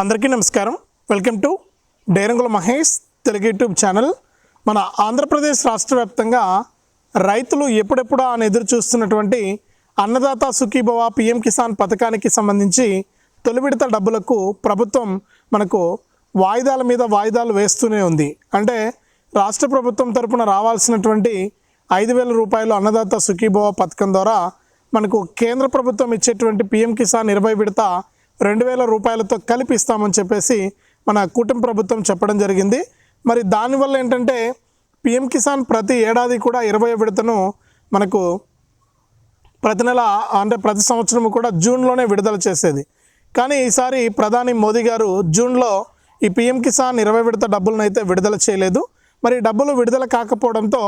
అందరికీ నమస్కారం. Welcome to డైరంగుల మహేష్ తెలుగు యూట్యూబ్ ఛానల్. మన ఆంధ్రప్రదేశ్ రాష్ట్ర వ్యాప్తంగా రైతులు ఎప్పుడెప్పుడా అని ఎదురు చూస్తున్నటువంటి అన్నదాత సుఖీభవ పిఎం కిసాన్ పథకానికి సంబంధించి తొలి విడత డబ్బులకు ప్రభుత్వం మనకు వాయిదాల మీద వాయిదాలు వేస్తూనే ఉంది. అంటే రాష్ట్ర ప్రభుత్వం తరపున రావాల్సినటువంటి ఐదు వేల రూపాయలు అన్నదాత సుఖీభవ పథకం ద్వారా మనకు కేంద్ర ప్రభుత్వం ఇచ్చేటువంటి పిఎం కిసాన్ ఇరవై విడత రెండు వేల రూపాయలతో కలిపి ఇస్తామని చెప్పేసి మన కూటమి ప్రభుత్వం చెప్పడం జరిగింది. మరి దానివల్ల ఏంటంటే పిఎం కిసాన్ ప్రతి ఏడాది కూడా ఇరవై విడతను మనకు ప్రతి నెల అంటే ప్రతి సంవత్సరం కూడా జూన్లోనే విడుదల చేసేది. కానీ ఈసారి ప్రధాని మోదీ గారు జూన్లో ఈ పిఎం కిసాన్ ఇరవై విడత డబ్బులను అయితే విడుదల చేయలేదు. మరి డబ్బులు విడుదల కాకపోవడంతో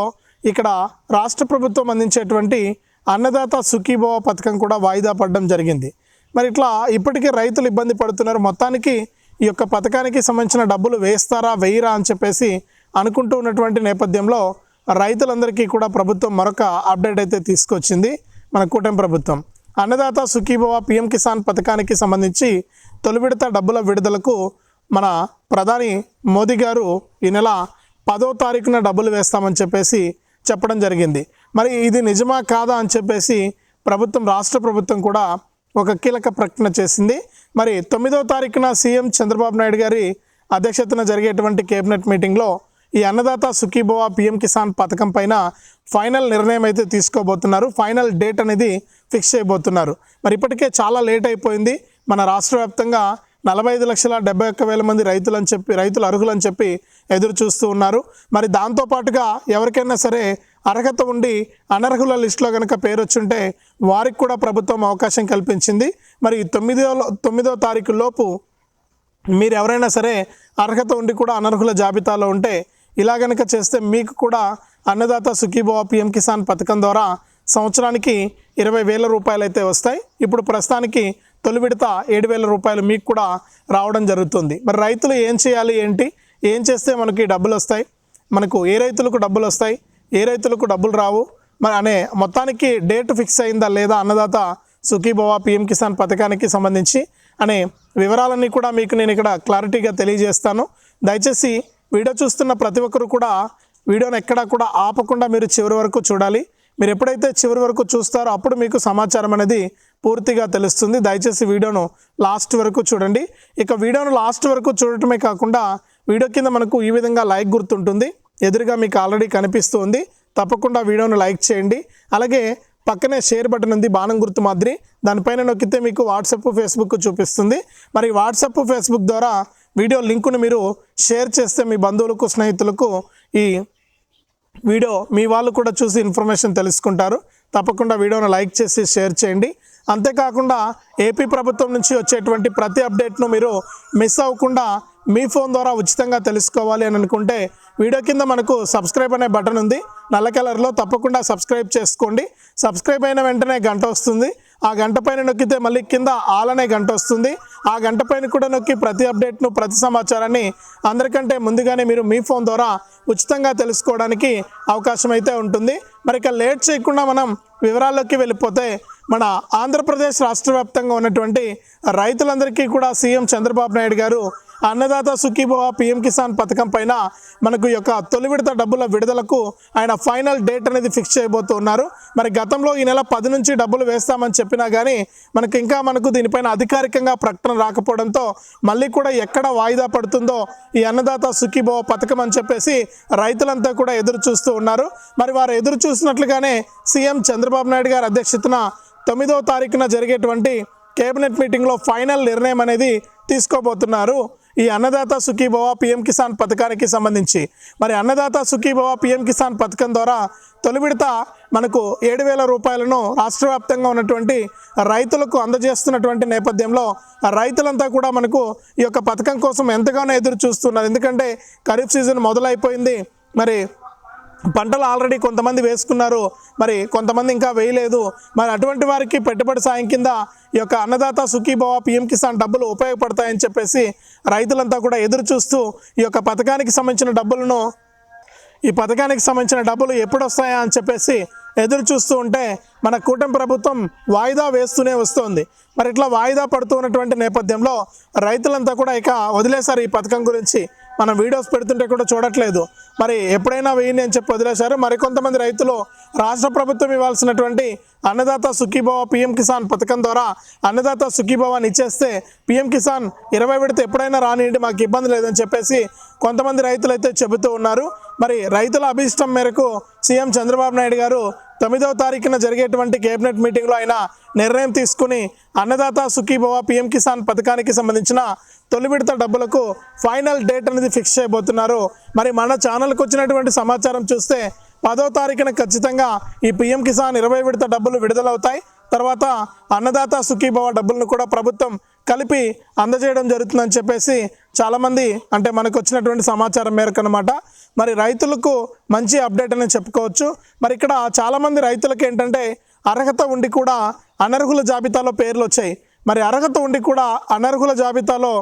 ఇక్కడ రాష్ట్ర ప్రభుత్వం అందించేటువంటి అన్నదాత సుఖీభవ పథకం కూడా వాయిదా పడడం జరిగింది. మరి ఇట్లా ఇప్పటికీ రైతులు ఇబ్బంది పడుతున్నారు. మొత్తానికి ఈ యొక్క పథకానికి సంబంధించిన డబ్బులు వేస్తారా వేయరా అని చెప్పేసి అనుకుంటూ ఉన్నటువంటి నేపథ్యంలో రైతులందరికీ కూడా ప్రభుత్వం మరొక అప్డేట్ అయితే తీసుకొచ్చింది మన కూటమి ప్రభుత్వం. అన్నదాత సుఖీభవ పిఎం కిసాన్ పథకానికి సంబంధించి తొలి విడత డబ్బుల విడుదలకు మన ప్రధాని మోదీ గారు ఈ నెల పదో తారీఖున డబ్బులు వేస్తామని చెప్పేసి చెప్పడం జరిగింది. మరి ఇది నిజమా కాదా అని చెప్పేసి ప్రభుత్వం రాష్ట్ర ప్రభుత్వం కూడా ఒక కీలక ప్రకటన చేసింది. మరి తొమ్మిదవ తారీఖున సీఎం చంద్రబాబు నాయుడు గారి అధ్యక్షతన జరిగేటువంటి కేబినెట్ మీటింగ్లో ఈ అన్నదాత సుఖీభవ పిఎం కిసాన్ పథకం పైన ఫైనల్ నిర్ణయం అయితే తీసుకోబోతున్నారు. ఫైనల్ డేట్ అనేది ఫిక్స్ చేయబోతున్నారు. మరి ఇప్పటికే చాలా లేట్ అయిపోయింది. మన రాష్ట్ర వ్యాప్తంగా నలభై ఐదు లక్షల డెబ్బై ఒక్క వేల మంది రైతులు అని చెప్పి రైతులు అర్హులని చెప్పి ఎదురు చూస్తూ ఉన్నారు. మరి దాంతోపాటుగా ఎవరికైనా సరే అర్హత ఉండి అనర్హుల లిస్టులో కనుక పేరు వచ్చుంటే వారికి కూడా ప్రభుత్వం అవకాశం కల్పించింది. మరి తొమ్మిదో తొమ్మిదో తారీఖు లోపు మీరు ఎవరైనా సరే అర్హత ఉండి కూడా అనర్హుల జాబితాలో ఉంటే ఇలా కనుక చేస్తే మీకు కూడా అన్నదాత సుఖీభవ పిఎం కిసాన్ పథకం ద్వారా సంవత్సరానికి ఇరవై వేల రూపాయలు అయితే వస్తాయి. ఇప్పుడు ప్రస్తుతానికి తొలి విడత ఏడు వేల రూపాయలు మీకు కూడా రావడం జరుగుతుంది. మరి రైతులు ఏం చేయాలి ఏంటి? ఏం చేస్తే మనకి డబ్బులు వస్తాయి? మనకు ఏ రైతులకు డబ్బులు వస్తాయి? ఏ రైతులకు డబ్బులు రావు? మరి అనే మొత్తానికి డేట్ ఫిక్స్ అయిందా లేదా అన్నదాత సుఖీభవ పిఎం కిసాన్ పథకానికి సంబంధించి అనే వివరాలన్నీ కూడా మీకు నేను ఇక్కడ క్లారిటీగా తెలియజేస్తాను. దయచేసి వీడియో చూస్తున్న ప్రతి ఒక్కరు కూడా వీడియోని ఎక్కడా కూడా ఆపకుండా మీరు చివరి వరకు చూడాలి. మీరు ఎప్పుడైతే చివరి వరకు చూస్తారో అప్పుడు మీకు సమాచారం అనేది పూర్తిగా తెలుస్తుంది. దయచేసి వీడియోను లాస్ట్ వరకు చూడండి. ఇక వీడియోను లాస్ట్ వరకు చూడటమే కాకుండా వీడియో కింద మనకు ఈ విధంగా లైక్ గుర్తుంటుంది. ఎదురుగా మీకు ఆల్రెడీ కనిపిస్తుంది. తప్పకుండా వీడియోను లైక్ చేయండి. అలాగే పక్కనే షేర్ బటన్ ఉంది బాణం గుర్తు మాదిరి. దానిపైన నొక్కితే మీకు వాట్సప్ ఫేస్బుక్ చూపిస్తుంది. మరి వాట్సప్ ఫేస్బుక్ ద్వారా వీడియో లింకును మీరు షేర్ చేస్తే మీ బంధువులకు స్నేహితులకు ఈ వీడియో మీ వాళ్ళు కూడా చూసి ఇన్ఫర్మేషన్ తెలుసుకుంటారు. తప్పకుండా వీడియోను లైక్ చేసి షేర్ చేయండి. అంతేకాకుండా ఏపీ ప్రభుత్వం నుంచి వచ్చేటువంటి ప్రతి అప్డేట్ను మీరు మిస్ అవ్వకుండా మీ ఫోన్ ద్వారా ఉచితంగా తెలుసుకోవాలి అని అనుకుంటే వీడియో కింద మనకు సబ్స్క్రైబ్ అనే బటన్ ఉంది. నల్ల కలర్లో తప్పకుండా సబ్స్క్రైబ్ చేసుకోండి. సబ్స్క్రైబ్ అయిన వెంటనే గంట వస్తుంది. ఆ గంట పైన నొక్కితే మళ్ళీ కింద ఆల్ అనే గంట వస్తుంది. ఆ గంట పైన కూడా నొక్కి ప్రతి అప్డేట్ను ప్రతి సమాచారాన్ని అందరికంటే ముందుగానే మీరు మీ ఫోన్ ద్వారా ఉచితంగా తెలుసుకోవడానికి అవకాశం అయితే ఉంటుంది. మరి ఇక లేట్ చేయకుండా మనం వివరాల్లోకి వెళ్ళిపోతే మన ఆంధ్రప్రదేశ్ రాష్ట్ర వ్యాప్తంగా ఉన్నటువంటి రైతులందరికీ కూడా సీఎం చంద్రబాబు నాయుడు గారు అన్నదాత సుఖీభవ పిఎం కిసాన్ పథకం పైన మనకు యొక్క తొలి విడత డబ్బుల విడుదలకు ఆయన ఫైనల్ డేట్ అనేది ఫిక్స్ చేయబోతున్నారు. మరి గతంలో ఈ నెల పది నుంచి డబ్బులు వేస్తామని చెప్పినా కానీ మనకు ఇంకా మనకు దీనిపైన అధికారికంగా ప్రకటన రాకపోవడంతో మళ్ళీ కూడా ఎక్కడ వాయిదా పడుతుందో ఈ అన్నదాత సుఖీభవ పథకం అని చెప్పేసి రైతులంతా కూడా ఎదురు చూస్తూ ఉన్నారు. మరి వారు ఎదురు చూసినట్లుగానే సీఎం చంద్రబాబు నాయుడు గారి అధ్యక్షతన తొమ్మిదవ తారీఖున జరిగేటువంటి కేబినెట్ మీటింగ్లో ఫైనల్ నిర్ణయం అనేది తీసుకోబోతున్నారు. ఈ అన్నదాత సుఖీభవ పిఎం కిసాన్ పథకానికి సంబంధించి. మరి అన్నదాత సుఖీభవ పిఎం కిసాన్ పథకం ద్వారా తొలి విడత మనకు ఏడు వేల రూపాయలను రాష్ట్ర వ్యాప్తంగా ఉన్నటువంటి రైతులకు అందజేస్తున్నటువంటి నేపథ్యంలో రైతులంతా కూడా మనకు ఈ యొక్క పథకం కోసం ఎంతగానో ఎదురు చూస్తున్నారు. ఎందుకంటే ఖరీఫ్ సీజన్ మొదలైపోయింది. మరి పంటలు ఆల్రెడీ కొంతమంది వేసుకున్నారు. మరి కొంతమంది ఇంకా వేయలేదు. మరి అటువంటి వారికి పెట్టుబడి సాయం కింద ఈ యొక్క అన్నదాత సుఖీభవ పిఎం కిసాన్ డబ్బులు ఉపయోగపడతాయని చెప్పేసి రైతులంతా కూడా ఎదురు చూస్తూ ఈ యొక్క పథకానికి సంబంధించిన డబ్బులను ఈ పథకానికి సంబంధించిన డబ్బులు ఎప్పుడు వస్తాయా అని చెప్పేసి ఎదురు చూస్తూ ఉంటే మన కూటమి ప్రభుత్వం వాయిదా వేస్తూనే వస్తోంది. మరి ఇట్లా వాయిదా పడుతూ ఉన్నటువంటి నేపథ్యంలో రైతులంతా కూడా ఇక వదిలేశారు ఈ పథకం గురించి. మనం వీడియోస్ పెడుతుంటే కూడా చూడట్లేదు. మరి ఎప్పుడైనా వేయండి అని చెప్పి వదిలేశారు. మరికొంతమంది రైతులు రాష్ట్ర ప్రభుత్వం ఇవ్వాల్సినటువంటి అన్నదాత సుఖీభవ పిఎం కిసాన్ పథకం ద్వారా అన్నదాత సుఖీభవాన్ని ఇచ్చేస్తే పిఎం కిసాన్ ఇరవై విడత ఎప్పుడైనా రానియండి మాకు ఇబ్బంది లేదని చెప్పేసి కొంతమంది రైతులు అయితే చెబుతూ ఉన్నారు. మరి రైతుల అభిష్టం మేరకు సీఎం చంద్రబాబు నాయుడు గారు తొమ్మిదవ తారీఖున జరిగేటువంటి కేబినెట్ మీటింగ్లో ఆయన నిర్ణయం తీసుకుని అన్నదాత సుఖీభవ పిఎం కిసాన్ పథకానికి సంబంధించిన తొలి విడత డబ్బులకు ఫైనల్ డేట్ అనేది ఫిక్స్ చేయబోతున్నారు. మరి మన ఛానల్కి వచ్చినటువంటి సమాచారం చూస్తే పదో తారీఖున ఖచ్చితంగా ఈ పిఎం కిసాన్ ఇరవై విడత డబ్బులు విడుదలవుతాయి. తర్వాత అన్నదాత సుఖీభవ డబ్బులను కూడా ప్రభుత్వం కలిపి అందజేయడం జరుగుతుందని చెప్పేసి చాలామంది అంటే మనకు వచ్చినటువంటి సమాచారం మేరకు అనమాట మరి రైతులకు మంచి అప్డేట్ అని చెప్పుకోవచ్చు. మరి ఇక్కడ చాలామంది రైతులకు ఏంటంటే అర్హత ఉండి కూడా అనర్హుల జాబితాలో పేర్లు వచ్చాయి. మరి అర్హత ఉండి కూడా అనర్హుల జాబితాలో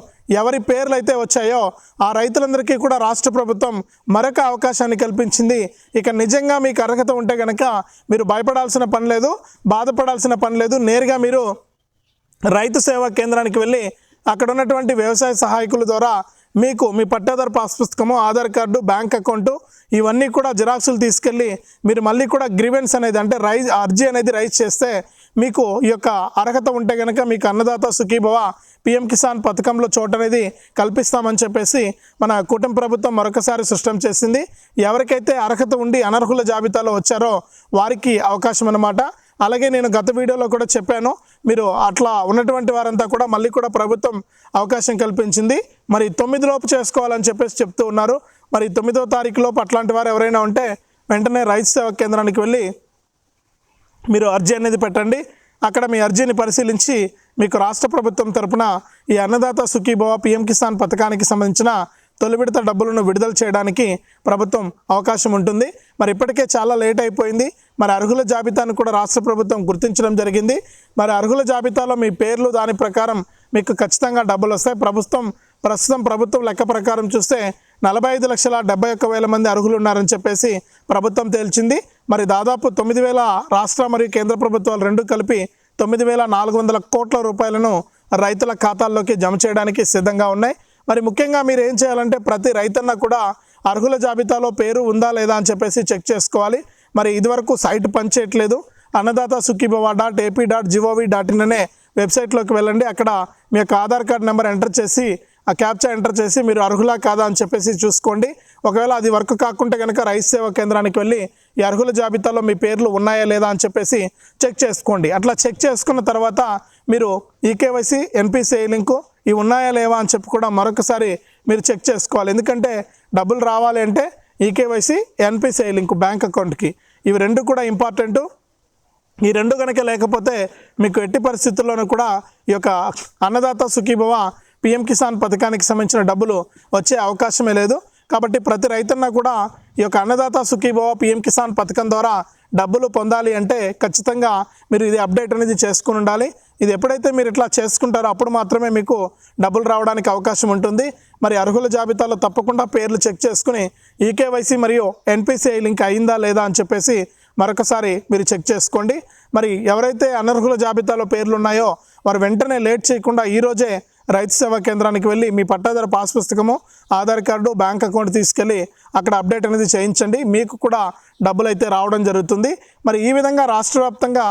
ఎవరి పేర్లు అయితే వచ్చాయో ఆ రైతులందరికీ కూడా రాష్ట్ర ప్రభుత్వం మరొక అవకాశాన్ని కల్పించింది. ఇక నిజంగా మీకు అర్హత ఉంటే కనుక మీరు భయపడాల్సిన పని లేదు బాధపడాల్సిన పని లేదు. నేరుగా మీరు రైతు సేవా కేంద్రానికి వెళ్ళి అక్కడ ఉన్నటువంటి వ్యవసాయ సహాయకుల ద్వారా మీకు మీ పట్టాదారు పాస్ పుస్తకము ఆధార్ కార్డు బ్యాంక్ అకౌంటు ఇవన్నీ కూడా జిరాక్సులు తీసుకెళ్ళి మీరు మళ్ళీ కూడా గ్రీవెన్స్ అనేది అంటే రైజ్ అర్జీ అనేది రైజ్ చేస్తే మీకు ఈ యొక్క అర్హత ఉంటే కనుక మీకు అన్నదాత సుఖీభవ పిఎం కిసాన్ పథకంలో చోటు అనేది కల్పిస్తామని చెప్పేసి మన కూటమి ప్రభుత్వం మరొకసారి స్పష్టం చేసింది. ఎవరికైతే అర్హత ఉండి అనర్హుల జాబితాలో వచ్చారో వారికి అవకాశం అన్నమాట. అలాగే నేను గత వీడియోలో కూడా చెప్పాను మీరు అట్లా ఉన్నటువంటి వారంతా కూడా మళ్ళీ కూడా ప్రభుత్వం అవకాశం కల్పించింది. మరి తొమ్మిది లోపు చేసుకోవాలని చెప్పేసి చెప్తూ ఉన్నారు. మరి తొమ్మిదో తారీఖు లోపు అట్లాంటి వారు ఎవరైనా ఉంటే వెంటనే రైతు సేవా కేంద్రానికి వెళ్ళి మీరు అర్జీ అనేది పెట్టండి. అక్కడ మీ అర్జీని పరిశీలించి మీకు రాష్ట్ర ప్రభుత్వం తరపున ఈ అన్నదాత సుఖీభవ పిఎం కిసాన్ పథకానికి సంబంధించిన తొలి విడత డబ్బులను విడుదల చేయడానికి ప్రభుత్వం అవకాశం ఉంటుంది. మరి ఇప్పటికే చాలా లేట్ అయిపోయింది. మరి అర్హుల జాబితాను కూడా రాష్ట్ర ప్రభుత్వం గుర్తించడం జరిగింది. మరి అర్హుల జాబితాలో మీ పేర్లు దాని ప్రకారం మీకు ఖచ్చితంగా డబ్బులు వస్తాయి. ప్రభుత్వం ప్రస్తుతం ప్రభుత్వం లెక్క ప్రకారం చూస్తే నలభై ఐదు లక్షల డెబ్బై ఒక్క వేల మంది అర్హులు ఉన్నారని చెప్పేసి ప్రభుత్వం తేల్చింది. మరి దాదాపు తొమ్మిది వేల రాష్ట్ర మరియు కేంద్ర ప్రభుత్వాలు రెండు కలిపి తొమ్మిది వేల నాలుగు వందల కోట్ల రూపాయలను రైతుల ఖాతాల్లోకి జమ చేయడానికి సిద్ధంగా ఉన్నాయి. మరి ముఖ్యంగా మీరు ఏం చేయాలంటే ప్రతి రైతన్న కూడా అర్హుల జాబితాలో పేరు ఉందా లేదా అని చెప్పేసి చెక్ చేసుకోవాలి. మరి ఇదివరకు సైట్ పనిచేయట్లేదు. Annadata Sukhibhava dot AP dot G O V dot in అనే వెబ్సైట్లోకి వెళ్ళండి. అక్కడ మీ యొక్క ఆధార్ కార్డ్ నెంబర్ ఎంటర్ చేసి ఆ క్యాప్చా ఎంటర్ చేసి మీరు అర్హులా కాదా అని చెప్పేసి చూసుకోండి. ఒకవేళ అది వర్క్ కాకుంటే కనుక రైతు సేవా కేంద్రానికి వెళ్ళి ఈ అర్హుల జాబితాలో మీ పేర్లు ఉన్నాయా లేదా అని చెప్పేసి చెక్ చేసుకోండి. అట్లా చెక్ చేసుకున్న తర్వాత మీరు ఈకేవైసీ ఎన్పిసిఐ లింకు ఇవి ఉన్నాయా లేవా అని చెప్పి కూడా మరొకసారి మీరు చెక్ చేసుకోవాలి. ఎందుకంటే డబ్బులు రావాలి అంటే ఈకేవైసీ ఎన్పిసిఐ లింక్ బ్యాంక్ అకౌంట్కి. ఇవి రెండు కూడా ఇంపార్టెంటు. ఈ రెండు కనుక లేకపోతే మీకు ఎట్టి పరిస్థితుల్లోనూ కూడా ఈ యొక్క అన్నదాత సుఖీభవ పిఎం కిసాన్ పథకానికి సంబంధించిన డబ్బులు వచ్చే అవకాశమే లేదు. కాబట్టి ప్రతి రైతన్న కూడా ఈ యొక్క అన్నదాత సుఖీభవ పిఎం కిసాన్ పథకం ద్వారా డబ్బులు పొందాలి అంటే ఖచ్చితంగా మీరు ఇది అప్డేట్ అనేది చేసుకుని ఉండాలి. ఇది ఎప్పుడైతే మీరు ఇట్లా చేసుకుంటారో అప్పుడు మాత్రమే మీకు డబ్బులు రావడానికి అవకాశం ఉంటుంది. మరి అర్హుల జాబితాలో తప్పకుండా పేర్లు చెక్ చేసుకుని ఈకేవైసీ మరియు ఎన్పిసిఐ లింక్ అయిందా లేదా అని చెప్పేసి మరొకసారి మీరు చెక్ చేసుకోండి. మరి ఎవరైతే అనర్హుల జాబితాలో పేర్లు ఉన్నాయో వారు వెంటనే లేట్ చేయకుండా ఈరోజే రైతు సేవా కేంద్రానికి వెళ్ళి మీ పట్టాదారు పాస్ పుస్తకము ఆధార్ కార్డు బ్యాంక్ అకౌంట్ తీసుకెళ్ళి అక్కడ అప్డేట్ అనేది చేయించండి. మీకు కూడా డబ్బులు అయితే రావడం జరుగుతుంది. మరి ఈ విధంగా రాష్ట్ర వ్యాప్తంగా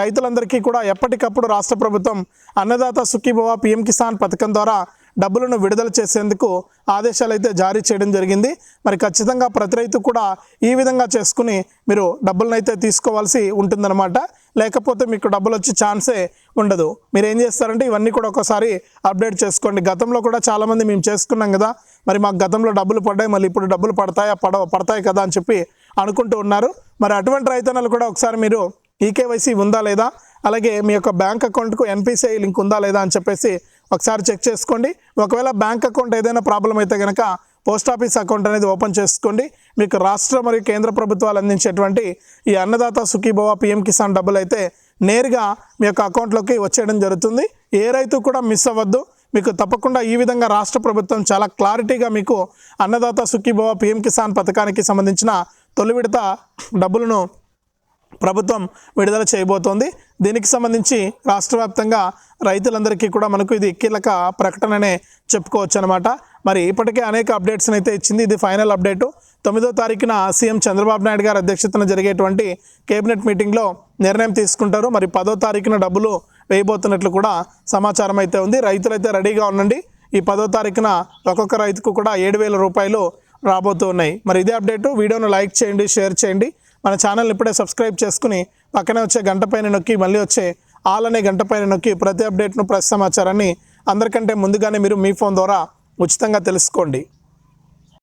రైతులందరికీ కూడా ఎప్పటికప్పుడు రాష్ట్ర ప్రభుత్వం అన్నదాత సుఖీభవ పిఎం కిసాన్ పథకం ద్వారా డబ్బులను విడుదల చేసేందుకు ఆదేశాలు అయితే జారీ చేయడం జరిగింది. మరి ఖచ్చితంగా ప్రతి రైతు కూడా ఈ విధంగా చేసుకుని మీరు డబ్బులను అయితే తీసుకోవాల్సి ఉంటుందన్నమాట. లేకపోతే మీకు డబ్బులు వచ్చే ఛాన్సే ఉండదు. మీరు ఏం చేస్తారంటే ఇవన్నీ కూడా ఒకసారి అప్డేట్ చేసుకోండి. గతంలో కూడా చాలామంది మేము చేసుకున్నాం కదా మరి మాకు గతంలో డబ్బులు పడ్డాయి మళ్ళీ ఇప్పుడు డబ్బులు పడతాయా పడ పడతాయి కదా అని చెప్పి అనుకుంటూ ఉన్నారు. మరి అటువంటి రైతన్నలు కూడా ఒకసారి మీరు ఈకేవైసీ ఉందా లేదా? అలాగే మీ యొక్క బ్యాంక్ అకౌంట్కు ఎన్పిసిఐ లింక్ ఉందా లేదా అని చెప్పేసి ఒకసారి చెక్ చేసుకోండి. ఒకవేళ బ్యాంక్ అకౌంట్ ఏదైనా ప్రాబ్లం అయితే కనుక పోస్ట్ ఆఫీస్ అకౌంట్ అనేది ఓపెన్ చేసుకోండి. మీకు రాష్ట్ర మరియు కేంద్ర ప్రభుత్వాలు అందించేటువంటి ఈ అన్నదాత సుఖీభవ పిఎం కిసాన్ డబ్బులు అయితే నేరుగా మీ యొక్క అకౌంట్లోకి వచ్చేయడం జరుగుతుంది. ఏ రైతు కూడా మిస్ అవ్వద్దు. మీకు తప్పకుండా ఈ విధంగా రాష్ట్ర ప్రభుత్వం చాలా క్లారిటీగా మీకు అన్నదాత సుఖీభవ పిఎం కిసాన్ పథకానికి సంబంధించిన తొలి విడత డబ్బులను ప్రభుత్వం విడుదల చేయబోతోంది. దీనికి సంబంధించి రాష్ట్ర వ్యాప్తంగా రైతులందరికీ కూడా మనకు ఇది కీలక ప్రకటననే చెప్పుకోవచ్చు అనమాట మరి ఇప్పటికే అనేక అప్డేట్స్ని అయితే ఇచ్చింది. ఇది ఫైనల్ అప్డేటు. తొమ్మిదో తారీఖున సీఎం చంద్రబాబు నాయుడు గారి అధ్యక్షతన జరిగేటువంటి కేబినెట్ మీటింగ్లో నిర్ణయం తీసుకుంటారు. మరి పదో తారీఖున డబ్బులు వేయబోతున్నట్లు కూడా సమాచారం అయితే ఉంది. రైతులైతే రెడీగా ఉండండి. ఈ పదో తారీఖున ఒక్కొక్క రైతుకు కూడా ఏడు వేల రూపాయలు రాబోతూ ఉన్నాయి. మరి ఇదే అప్డేటు. వీడియోను లైక్ చేయండి షేర్ చేయండి. మన ఛానల్ ఇప్పుడే సబ్స్క్రైబ్ చేసుకుని పక్కనే వచ్చే గంట పైన నొక్కి మళ్ళీ వచ్చే ఆల్ అనే గంట పైన నొక్కి ప్రతి అప్డేట్ను ప్రతి సమాచారాన్ని అందరికంటే ముందుగానే మీరు మీ ఫోన్ ద్వారా ఉచితంగా తెలుసుకోండి.